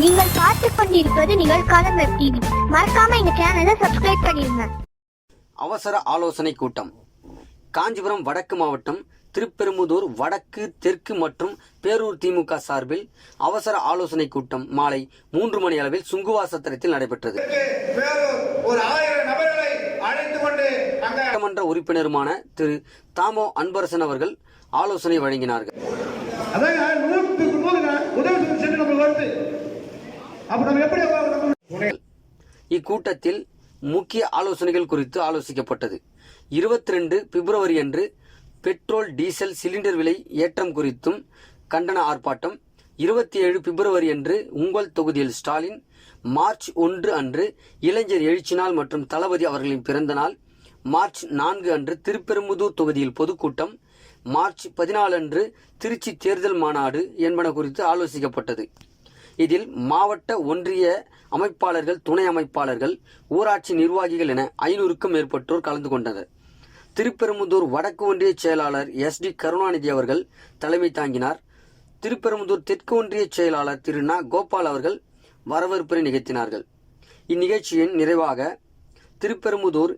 நீங்கள் பார்த்துக் கொண்டிருப்பது நிகழ்காலம் வெப் டிவி மறக்காம எங்க சேனலை சப்ஸ்கிரைப் பண்ணிருங்க. அவசர ஆலோசனை கூட்டம். காஞ்சிபுரம் வடக்கு மாவட்டம் திருப்பெரும்புதூர் வடக்கு தெற்கு மற்றும் பேரூர் திமுக சார்பில் அவசர ஆலோசனை கூட்டம் மாலை மூன்று மணி அளவில் சுங்குவா சத்திரத்தில் நடைபெற்றது வேறொரு ஒரு ஆயிரம் நபர்களை அழைத்து கொண்டு அங்க சட்டமன்ற உறுப்பினருமான திரு. தாமோ அன்பரசன் அவர்கள் ஆலோசனை வழங்கினார்கள். அப்ப நம்ம எப்படி இக்கூட்டத்தில் முக்கிய ஆலோசனைகள் குறித்து ஆலோசிக்கப்பட்டது. இருபத்தி ரெண்டு பிப்ரவரி அன்று பெட்ரோல் டீசல் சிலிண்டர் விலை ஏற்றம் குறித்தும் கண்டன ஆர்ப்பாட்டம். இருபத்தி ஏழு பிப்ரவரி அன்று உங்கள் தொகுதியில் ஸ்டாலின் மார்ச் ஒன்று அன்று இளைஞர் எழுச்சி நாள் மற்றும் தளபதி அவர்களின் பிறந்த நாள். மார்ச் நான்கு அன்று திருப்பெரும்புதூர் தொகுதியில் பொதுக்கூட்டம். மார்ச் பதினாலு அன்று திருச்சி தேர்தல் மாநாடு என்பன குறித்து ஆலோசிக்கப்பட்டது. இதில் மாவட்ட ஒன்றிய அமைப்பாளர்கள் துணை அமைப்பாளர்கள் ஊராட்சி நிர்வாகிகள் என ஐநூறுக்கும் மேற்பட்டோர் கலந்து கொண்டனர். திருப்பெரும்புதூர் வடக்கு ஒன்றிய செயலாளர் எஸ் டி கருணாநிதி அவர்கள் தலைமை தாங்கினார். திருப்பெரும்புதூர் தெற்கு ஒன்றிய செயலாளர் திரு நா. கோபால் அவர்கள் வரவேற்புரை நிகழ்த்தினார்கள். இந்நிகழ்ச்சியின் நிறைவாக திருப்பெரும்புதூர்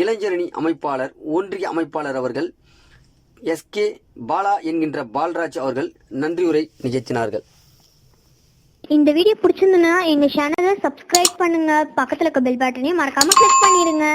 இளைஞரணி அமைப்பாளர் ஒன்றிய அமைப்பாளர் அவர்கள் எஸ் கே பாலா என்கின்ற பால்ராஜ் அவர்கள் நன்றியுரை நிகழ்த்தினார்கள். இந்த வீடியோ பிடிச்சிருந்ததுன்னா எங்க சேனலை சப்ஸ்கிரைப் பண்ணுங்க. பக்கத்துல இருக்க பெல் பட்டனையும் மறக்காம கிளிக் பண்ணிருங்க